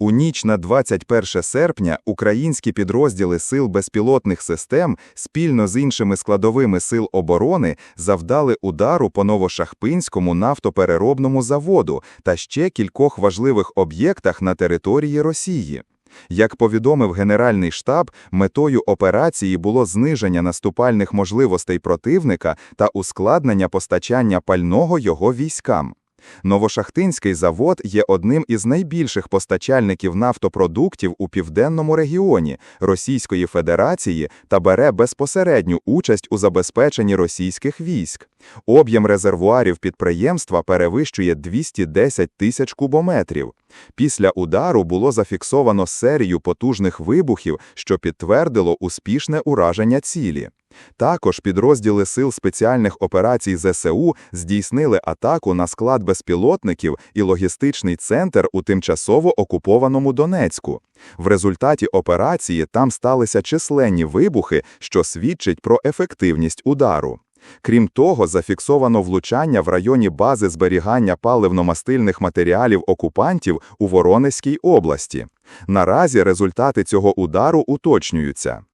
У ніч на 21 серпня українські підрозділи сил безпілотних систем спільно з іншими складовими сил оборони завдали удару по Новошахпинському нафтопереробному заводу та ще кількох важливих об'єктах на території Росії. Як повідомив Генеральний штаб, метою операції було зниження наступальних можливостей противника та ускладнення постачання пального його військам. Новошахтинський завод є одним із найбільших постачальників нафтопродуктів у південному регіоні Російської Федерації та бере безпосередню участь у забезпеченні російських військ. Об'єм резервуарів підприємства перевищує 210 тисяч кубометрів. Після удару було зафіксовано серію потужних вибухів, що підтвердило успішне ураження цілі. Також підрозділи Сил спеціальних операцій ЗСУ здійснили атаку на склад безпілотників і логістичний центр у тимчасово окупованому Донецьку. В результаті операції там сталися численні вибухи, що свідчить про ефективність удару. Крім того, зафіксовано влучання в районі бази зберігання паливно-мастильних матеріалів окупантів у Воронезькій області. Наразі результати цього удару уточнюються.